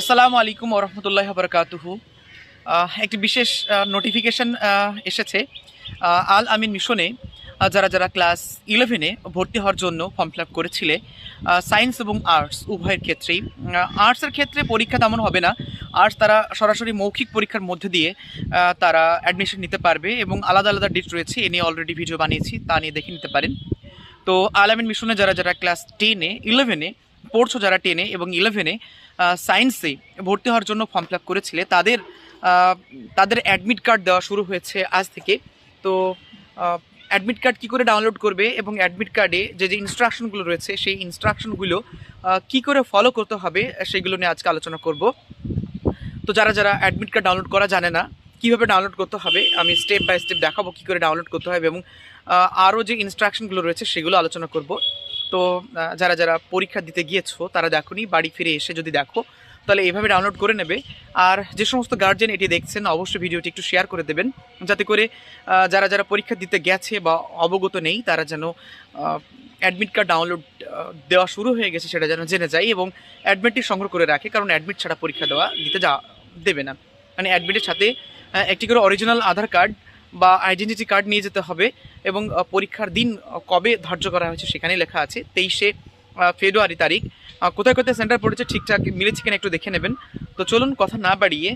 আসসালামু আলাইকুম ওরহমতুল্লাহ বরকাতুহু। একটি বিশেষ নোটিফিকেশন এসেছে আল আমিন মিশনে যারা যারা ক্লাস ইলেভেনে ভর্তি হওয়ার জন্য ফর্ম ফিল আপ করেছিলে সায়েন্স এবং আর্টস উভয়ের ক্ষেত্রেই আর্টসের ক্ষেত্রে পরীক্ষা তেমন হবে না আর্টস তারা সরাসরি মৌখিক পরীক্ষার মধ্যে দিয়ে তারা অ্যাডমিশন নিতে পারবে এবং আলাদা আলাদা ডেট রয়েছে, এ নিয়ে অলরেডি ভিডিও বানিয়েছি, তা নিয়ে দেখে নিতে পারেন। তো আল আমিন মিশনে যারা যারা ক্লাস টেনে ইলেভেনে পড়ছো যারা টেনে এবং ইলেভেনে সায়েন্সে ভর্তি হওয়ার জন্য ফর্ম ফিল করেছিলে, তাদের তাদের অ্যাডমিট কার্ড দেওয়া শুরু হয়েছে আজ থেকে। তো অ্যাডমিট কার্ড কী করে ডাউনলোড করবে এবং অ্যাডমিট কার্ডে যে যে ইনস্ট্রাকশনগুলো রয়েছে, সেই ইনস্ট্রাকশনগুলো কী করে ফলো করতে হবে সেগুলো নিয়ে আজকে আলোচনা করব। তো যারা যারা অ্যাডমিট কার্ড ডাউনলোড করা জানে না, কীভাবে ডাউনলোড করতে হবে, আমি স্টেপ বাই স্টেপ দেখাবো কী করে ডাউনলোড করতে হবে এবং আরও যে ইনস্ট্রাকশনগুলো রয়েছে সেগুলো আলোচনা করব। তো যারা যারা পরীক্ষা দিতে গিয়েছো, তারা দেখোনি, বাড়ি ফিরে এসে যদি দেখো, তাহলে এভাবে ডাউনলোড করে নেবে। আর যে সমস্ত গার্জেন এটি দেখছেন, অবশ্যই ভিডিওটি একটু শেয়ার করে দেবেন, যাতে করে যারা যারা পরীক্ষা দিতে গেছে বা অবগত নেই, তারা যেন অ্যাডমিট কার্ড ডাউনলোড দেওয়া শুরু হয়ে গেছে, সেটা যেন জেনে যায় এবং অ্যাডমিটটি সংগ্রহ করে রাখে, কারণ অ্যাডমিট ছাড়া পরীক্ষা দেওয়া দিতে যা, দেবে না। মানে অ্যাডমিটের সাথে একটি করে অরিজিনাল আধার কার্ড বা আইডেন্টিটি কার্ড নিয়ে যেতে হবে এবং পরীক্ষার দিন কবে ধার্য করা হয়েছে সেখানে লেখা আছে, তেইশে ফেব্রুয়ারি তারিখ। কোথায় কোথায় সেন্টার পড়েছে ঠিকঠাক মিলেছে কিনা একটু দেখে নেবেন। তো চলুন কথা না বাড়িয়ে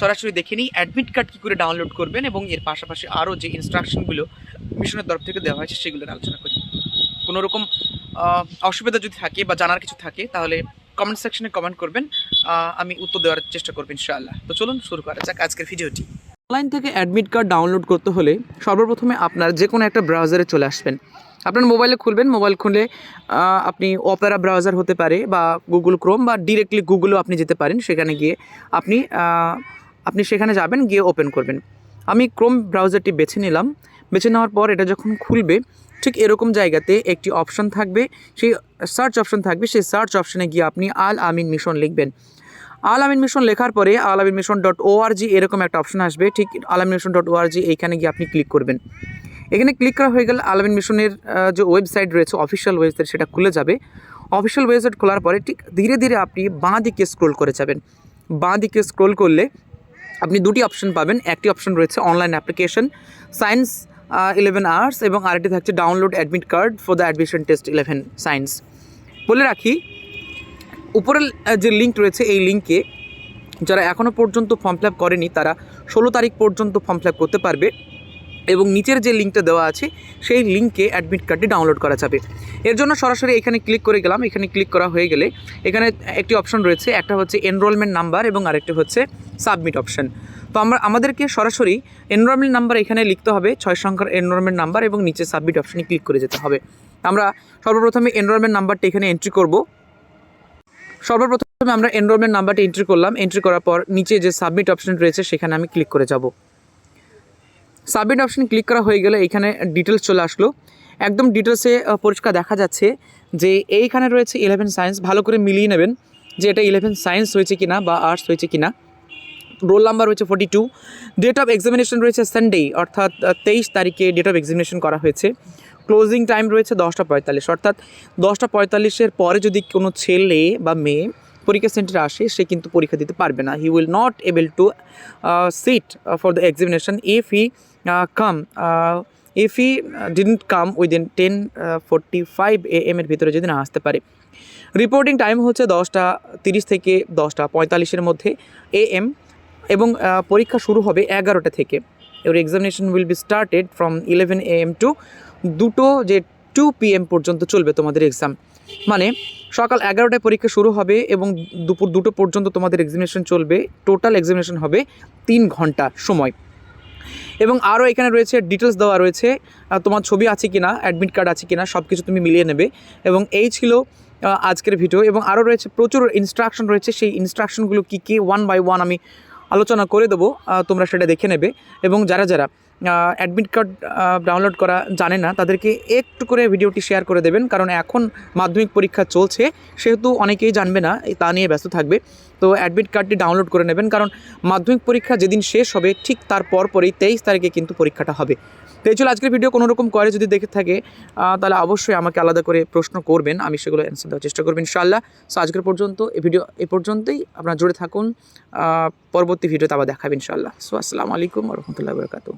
সরাসরি দেখে নিই অ্যাডমিট কার্ড কী করে ডাউনলোড করবেন এবং এর পাশাপাশি আরও যে ইনস্ট্রাকশনগুলো মিশনের তরফ থেকে দেওয়া হয়েছে সেগুলো আলোচনা করি। কোনো রকম অসুবিধা যদি থাকে বা জানার কিছু থাকে, তাহলে কমেন্ট সেকশনে কমেন্ট করবেন। আমি উত্তর দেওয়ার চেষ্টা করব ইনশাআল্লাহ। তো চলুন শুরু করা যাক আজকের ভিডিওটি অনলাইন থেকে অ্যাডমিট কার্ড ডাউনলোড করতে হলে সর্বপ্রথমে আপনার যে কোনো একটা ব্রাউজারে চলে আসবেন। আপনার মোবাইলে খুলবেন, মোবাইল খুলে আপনি অপেরা ব্রাউজার হতে পারে বা গুগল ক্রোম বা ডিরেক্টলি গুগলও আপনি যেতে পারেন। সেখানে গিয়ে আপনি আপনি সেখানে যাবেন, গিয়ে ওপেন করবেন। আমি ক্রোম ব্রাউজারটি বেছে নিলাম। বেছে নেওয়ার পর এটা যখন খুলবে, ঠিক এরকম জায়গাতে একটি অপশন থাকবে। সেই সার্চ অপশন থাকবে। সেই সার্চ অপশনে গিয়ে আপনি আল আমিন মিশন লিখবেন। আল আমিন মিশন লেখার পরে Al Ameen mission dot O R G এরকম একটা অপশন আসবে। ঠিক আলামিন মিশন ডট ওআরজি এইখানে গিয়ে আপনি ক্লিক করবেন। এখানে ক্লিক করা হয়ে গেলে আলামিন মিশনের যে ওয়েবসাইট রয়েছে অফিসিয়াল ওয়েবসাইট সেটা খুলে যাবে। অফিসিয়াল ওয়েবসাইট খোলার পরে ঠিক ধীরে ধীরে আপনি বাঁ দিকে স্ক্রোল করে যাবেন। বাঁ দিকে স্ক্রোল করলে আপনি দুটি অপশন পাবেন। একটি অপশন রয়েছে online application science eleven arts এবং আরেকটি থাকছে download admit card for the admission test eleven science বলে রাখি উপরের যে লিঙ্ক রয়েছে এই লিঙ্কে যারা এখনও পর্যন্ত ফর্ম ফিল করেনি, তারা ষোলো তারিখ পর্যন্ত ফর্ম ফিল করতে পারবে এবং নিচের যে লিঙ্কটা দেওয়া আছে, সেই লিঙ্কে অ্যাডমিট কার্ডটি ডাউনলোড করা যাবে। এর জন্য সরাসরি এখানে ক্লিক করে গেলাম। এখানে ক্লিক করা হয়ে গেলে এখানে একটি অপশন রয়েছে, একটা হচ্ছে এনরোলমেন্ট নাম্বার এবং আরেকটি হচ্ছে সাবমিট অপশন তো আমরা, আমাদেরকে সরাসরি এনরোলমেন্ট নাম্বার এখানে লিখতে হবে, ছয় সংখ্যার এনরোলমেন্ট নাম্বার এবং নিচে সাবমিট অপশনে ক্লিক করে যেতে হবে। আমরা সর্বপ্রথমে এনরোলমেন্ট নাম্বারটা এখানে এন্ট্রি করব। সর্বপ্রথমে আমরা এনরোলমেন্ট নাম্বারটা এন্ট্রি করলাম। এন্ট্রি করার পর নিচে যে সাবমিট অপশন রয়েছে, সেখানে আমি ক্লিক করে যাব। সাবমিট অপশন ক্লিক করা হয়ে গেলে এখানে ডিটেলস চলে আসলো। একদম ডিটেলসে পরিষ্কার দেখা যাচ্ছে যে এইখানে রয়েছে ইলেভেন সায়েন্স ভালো করে মিলিয়ে নেবেন যে এটা ইলেভেন সায়েন্স হয়েছে কিনা বা আর্টস হয়েছে কিনা। রোল নাম্বার রয়েছে forty two date of examination রয়েছে সানডে অর্থাৎ তেইশ তারিখে ডেট অফ এক্সামিনেশন করা হয়েছে। ক্লোজিং টাইম রয়েছে দশটা পঁয়তাল্লিশ। অর্থাৎ দশটা পঁয়তাল্লিশের পরে যদি কোনো ছেলে বা মেয়ে পরীক্ষা সেন্টারে আসে, সে কিন্তু পরীক্ষা দিতে পারবে না। He will not able to sit for the examination if he come if he didn't come within ten forty five এ ভিতরে যদি না আসতে পারে। রিপোর্টিং টাইম হচ্ছে দশটা তিরিশ থেকে দশটা পঁয়তাল্লিশের মধ্যে এ এম এবং পরীক্ষা শুরু হবে এগারোটা থেকে। এবার examination will be started from eleven A M to দুটো যে টু পি এম পর্যন্ত চলবে তোমাদের এক্সাম মানে সকাল এগারোটায় পরীক্ষা শুরু হবে এবং দুপুর দুটো পর্যন্ত তোমাদের এক্সামিনেশন চলবে। টোটাল এক্সামিনেশন হবে তিন ঘণ্টা সময়। এবং আরও এখানে রয়েছে ডিটেলস দেওয়া রয়েছে। তোমার ছবি আছে কি না অ্যাডমিট কার্ড আছে কি না সব কিছু তুমি মিলিয়ে নেবে। এবং এই ছিল আজকের ভিডিও এবং আরও রয়েছে প্রচুর ইনস্ট্রাকশন রয়েছে। সেই ইনস্ট্রাকশনগুলো কী কী ওয়ান বাই ওয়ান আমি আলোচনা করে দেবো। তোমরা সেটা দেখে নেবে। এবং যারা যারা অ্যাডমিট কার্ড ডাউনলোড করা জানে না। তাদেরকে একটু করে ভিডিওটি শেয়ার করে দেবেন, কারণ এখন মাধ্যমিক পরীক্ষা চলছে। সেহেতু অনেকেই জানবে না তা নিয়ে ব্যস্ত থাকবে। তো অ্যাডমিট কার্ডটি ডাউনলোড করে নেবেন, কারণ মাধ্যমিক পরীক্ষা যেদিন শেষ হবে, ঠিক তার পর পরেই তেইশ তারিখে কিন্তু পরীক্ষাটা হবে। তো এই আজকের ভিডিও কোনো রকম করে যদি দেখে থাকে তাহলে অবশ্যই আমাকে আলাদা করে প্রশ্ন করবেন। আমি সেগুলো অ্যান্সার দেওয়ার চেষ্টা করবেন ইনশাআল্লাহ। সো আজকের পর্যন্ত এই ভিডিও এ পর্যন্তই। আপনারা জুড়ে থাকুন। পরবর্তী ভিডিওতে আবার দেখাবেন ইনশাআল্লাহ। সো আসসালামু আলাইকুম রহমতুল্লাহ বরকাতু